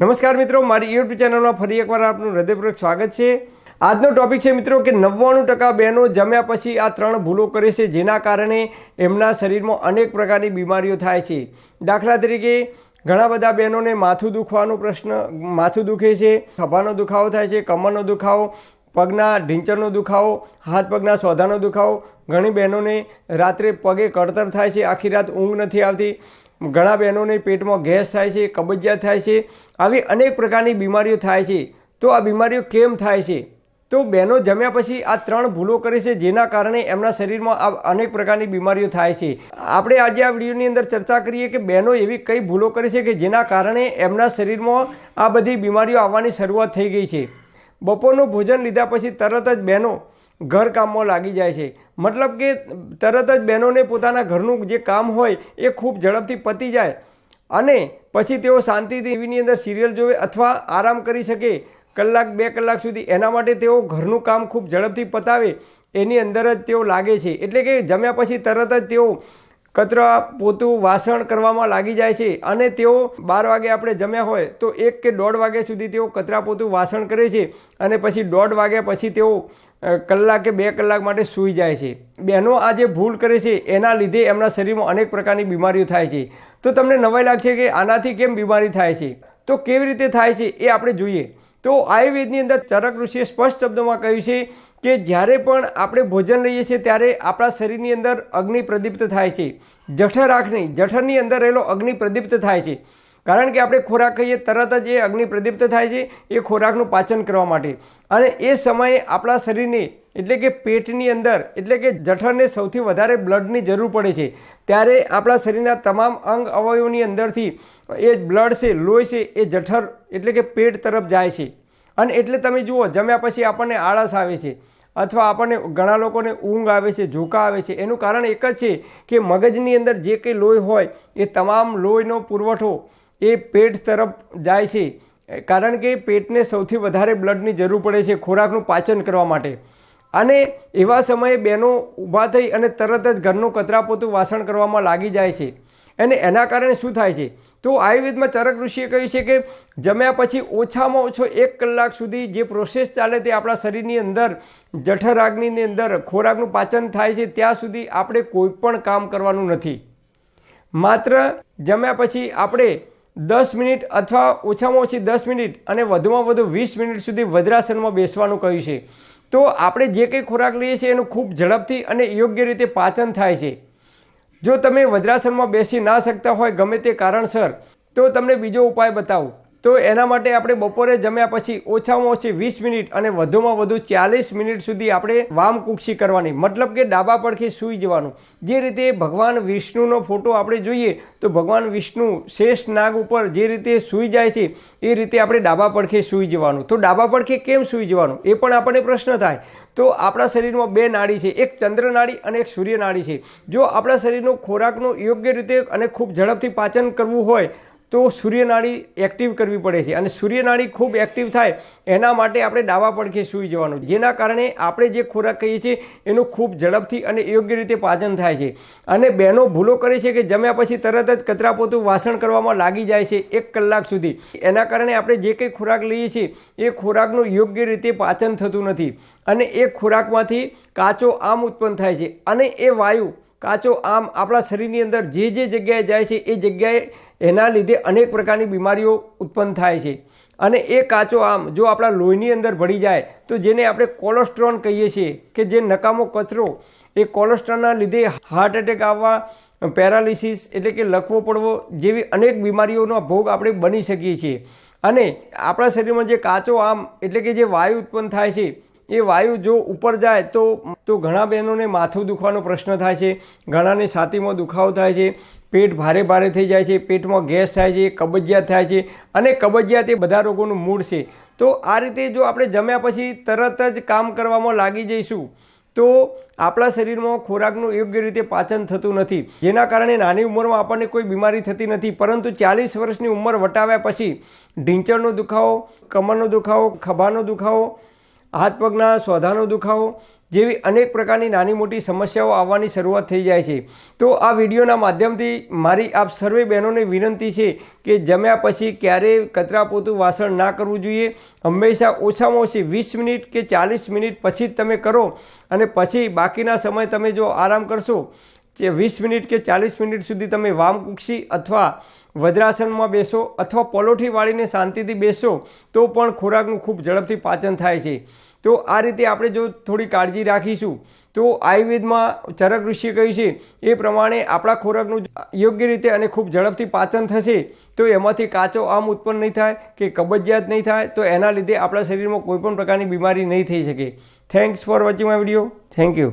નમસ્કાર મિત્રો, મારી યુટ્યુબ ચેનલમાં ફરી એકવાર આપનું હૃદયપૂર્વક સ્વાગત છે. આજનો ટોપિક છે મિત્રો કે નવ્વાણું ટકા બહેનો જમ્યા પછી આ ત્રણ ભૂલો કરે છે, જેના કારણે એમના શરીરમાં અનેક પ્રકારની બીમારીઓ થાય છે. દાખલા તરીકે, ઘણા બધા બહેનોને માથું દુખવાનો પ્રશ્ન, માથું દુખે છે, ખભાનો દુખાવો થાય છે, કમરનો દુખાવો, પગના ઢીંચરનો દુખાવો, હાથ પગના સોધાનો દુખાવો. ઘણી બહેનોને રાત્રે પગે કળતર થાય છે, આખી રાત ઊંઘ નથી આવતી. ઘણા બહેનોને પેટમાં ગેસ થાય છે, કબજિયાત થાય છે, આવી અનેક પ્રકારની બીમારીઓ થાય છે. તો આ બીમારીઓ કેમ થાય છે? તો બહેનો જમ્યા પછી આ ત્રણ ભૂલો કરે છે, જેના કારણે એમના શરીરમાં આ અનેક પ્રકારની બીમારીઓ થાય છે. આપણે આજે આ વિડીયોની અંદર ચર્ચા કરીએ કે બહેનો એવી કઈ ભૂલો કરે છે કે જેના કારણે એમના શરીરમાં આ બધી બીમારીઓ આવવાની શરૂઆત થઈ ગઈ છે. બપોરનું ભોજન લીધા પછી તરત જ બહેનો ઘરકામમાં લાગી જાય છે. મતલબ કે તરત જ બહેનોને પોતાના ઘરનું જે કામ હોય એ ખૂબ ઝડપથી પતી જાય. અને પછી તેઓ શાંતિથી ટીવીની અંદર સિરિયલ જોવે અથવા આરામ કરી શકે. કલાક, બે કલાક સુધી એના માટે તેઓ ઘરનું કામ ખૂબ ઝડપથી પતાવે એની અંદર જ તેઓ લાગે છે. એટલે કે જમ્યા પછી તરત જ તેઓ કચરા, પોતું, વાસણ કરવામાં લાગી જાય છે. અને તેઓ બાર વાગે આપણે જમ્યા હોય તો એક કે દોઢ વાગ્યા સુધી તેઓ કચરા, પોતું, વાસણ કરે છે. અને પછી દોઢ વાગ્યા પછી તેઓ કલાક કે બે કલાક માટે સૂઈ જાય છે. બહેનો આ જે ભૂલ કરે છે, એના લીધે એમના શરીરમાં અનેક પ્રકારની બીમારીઓ થાય છે. તો તમને નવાઈ લાગશે કે આનાથી કેમ બીમારી થાય છે? તો કેવી રીતે થાય છે એ આપણે જોઈએ. તો આયુર્વેદની અંદર ચરક ઋષિએ સ્પષ્ટ શબ્દોમાં કહ્યું છે કે જ્યારે પણ આપણે ભોજન લઈએ છીએ ત્યારે આપણા શરીરની અંદર અગ્નિ પ્રદીપ્ત થાય છે. જઠર આંખની, જઠરની અંદર રહેલો અગ્નિ પ્રદીપ્ત થાય છે. કારણ કે આપણે ખોરાક ખાઈએ, તરત જ એ અગ્નિ પ્રદીપ્ત થાય છે, એ ખોરાકનું પાચન કરવા માટે. અને એ સમયે આપણા શરીરને, એટલે કે પેટની અંદર, એટલે કે જઠરને સૌથી વધારે બ્લડની જરૂર પડે છે. ત્યારે આપણા શરીરના તમામ અંગ અવયવોની અંદરથી એ બ્લડ છે, લોહી છે, એ જઠર, એટલે કે પેટ તરફ જાય છે. અને એટલે તમે જુઓ, જમ્યા પછી આપણને આળસ આવે છે, અથવા આપણને ઘણા લોકોને ઊંઘ આવે છે, ઝોકા આવે છે. એનું કારણ એક જ છે કે મગજની અંદર જે કંઈ લોહી હોય, એ તમામ લોહીનો પુરવઠો એ પેટ તરફ જાય છે. કારણ કે પેટને સૌથી વધારે બ્લડની જરૂર પડે છે ખોરાકનું પાચન કરવા માટે. અને એવા સમયે બહેનો ઊભા થઈ અને તરત જ ઘરનું કચરાપોતું વાસણ કરવામાં લાગી જાય છે. અને એના કારણે શું થાય છે? તો આયુર્વેદમાં ચરક ઋષિએ કહ્યું છે કે જમ્યા પછી ઓછામાં ઓછો એક કલાક સુધી જે પ્રોસેસ ચાલે તે આપણા શરીરની અંદર જઠરાગ્નિની અંદર ખોરાકનું પાચન થાય છે ત્યાં સુધી આપણે કોઈ પણ કામ કરવાનું નથી. માત્ર જમ્યા પછી આપણે દસ મિનિટ અથવા ઓછામાં ઓછી દસ મિનિટ અને વધુમાં વધુ વીસ મિનિટ સુધી વજ્રાસનમાં બેસવાનું કહ્યું છે. તો આપણે જે કંઈ ખોરાક લઈએ છીએ એનું ખૂબ ઝડપથી અને યોગ્ય રીતે પાચન થાય છે. જો તમે વજ્રાસનમાં બેસી ના શકતા હોય ગમે તે કારણસર, તો તમને બીજો ઉપાય બતાવું. તો એના માટે આપણે બપોરે જમ્યા પછી ઓછામાં ઓછી વીસ મિનિટ અને વધુમાં વધુ ચાલીસ મિનિટ સુધી આપણે વામકુક્ષી કરવાની, મતલબ કે ડાબા પડખે સૂઈ જવાનું. જે રીતે ભગવાન વિષ્ણુનો ફોટો આપણે જોઈએ, તો ભગવાન વિષ્ણુ શેષ નાગ ઉપર જે રીતે સૂઈ જાય છે, એ રીતે આપણે ડાબા પડખે સૂઈ જવાનું. તો ડાબા પડખે કેમ સૂઈ જવાનું? એ પણ આપણને પ્રશ્ન થાય. તો આપણા શરીરમાં બે નાડી છે, એક ચંદ્ર નાડી અને એક સૂર્ય નાડી છે. જો આપણા શરીરનો ખોરાકનું યોગ્ય રીતે અને ખૂબ ઝડપથી પાચન કરવું હોય તો સૂર્યનાળી એક્ટિવ કરવી પડે છે. અને સૂર્યનાળી ખૂબ એક્ટિવ થાય, એના માટે આપણે ડાવા પડખે સૂઈ જવાનું. જેના કારણે આપણે જે ખોરાક કહીએ છીએ, એનું ખૂબ ઝડપથી અને યોગ્ય રીતે પાચન થાય છે. અને બહેનો ભૂલો કરે છે કે જમ્યા પછી તરત જ કચરાપોતું વાસણ કરવામાં લાગી જાય છે એક કલાક સુધી. એના કારણે આપણે જે કંઈ ખોરાક લઈએ છીએ, એ ખોરાકનું યોગ્ય રીતે પાચન થતું નથી. અને એ ખોરાકમાંથી કાચો આમ ઉત્પન્ન થાય છે. અને એ વાયુ કાચો આમ આપણા શરીરની અંદર જે જે જગ્યાએ જાય છે, એ જગ્યાએ એના લીધે અનેક પ્રકારની બીમારીઓ ઉત્પન્ન થાય છે. અને એ કાચો આમ જો આપણા લોહીની અંદર ભળી જાય, તો જેને આપણે કોલેસ્ટ્રોલ કહીએ છીએ કે જે નકામો કચરો, એ કોલેસ્ટ્રોલના લીધે હાર્ટ એટેક આવવા, પેરાલિસિસ એટલે કે લખવો પડવો જેવી અનેક બીમારીઓનો ભોગ આપણે બની શકીએ છીએ. અને આપણા શરીરમાં જે કાચો આમ એટલે કે જે વાયુ ઉત્પન્ન થાય છે એ વાયુ જો ઉપર જાય તો તો ઘણા બહેનોને માથું દુખવાનો પ્રશ્ન થાય છે, ઘણાને છાતીમાં દુખાવો થાય છે, પેટ ભારે ભારે થઈ જાય છે, પેટમાં ગેસ થાય છે, કબજિયાત થાય છે અને કબજિયાત એ બધા રોગોનું મૂળ છે. તો આ રીતે જો આપણે જમ્યા પછી તરત જ કામ કરવામાં લાગી જઈશું, તો આપણા શરીરમાં ખોરાકનું યોગ્ય રીતે પાચન થતું નથી. જેના કારણે નાની ઉંમરમાં આપણને કોઈ બીમારી થતી નથી, પરંતુ ચાલીસ વર્ષની ઉંમર વટાવ્યા પછી ઢીંચણનો દુખાવો, કમરનો દુખાવો, ખભાનો દુખાવો હાથ પગના સોધાનો દુખાવો જેવી અનેક પ્રકારની નાની મોટી સમસ્યાઓ આવવાની શરૂઆત થઈ જાય છે. તો આ વિડીયોના માધ્યમથી મારી આપ સર્વે બહેનોને વિનંતી છે કે જમ્યા પછી ક્યારેય કચરા પોતું વાસણ ના કરવું જોઈએ. હંમેશા ઓછામાં ઓછી વીસ મિનિટ કે ચાલીસ મિનિટ પછી જ તમે કરો અને પછી બાકીના સમય તમે જો આરામ કરશો. જે વીસ મિનિટ કે ચાલીસ મિનિટ સુધી તમે વામકુક્ષી અથવા વજ્રાસનમાં બેસો અથવા પલોઠી વાળીને શાંતિથી બેસો, તો પણ ખોરાકનું ખૂબ ઝડપથી પાચન થાય છે. તો આ રીતે આપણે જો થોડી કાળજી રાખીશું, તો આયુર્વેદમાં ચરક ઋષિએ કહ્યું છે, એ પ્રમાણે આપણા ખોરાકનું યોગ્ય રીતે અને ખૂબ ઝડપથી પાચન થશે, તો એમાંથી કાચો આમ ઉત્પન્ન નહીં થાય કે કબજિયાત નહીં થાય, તો એના લીધે આપણા શરીરમાં કોઈપણ પ્રકારની બીમારી નહીં થઈ શકે. Thanks for watching my video thank you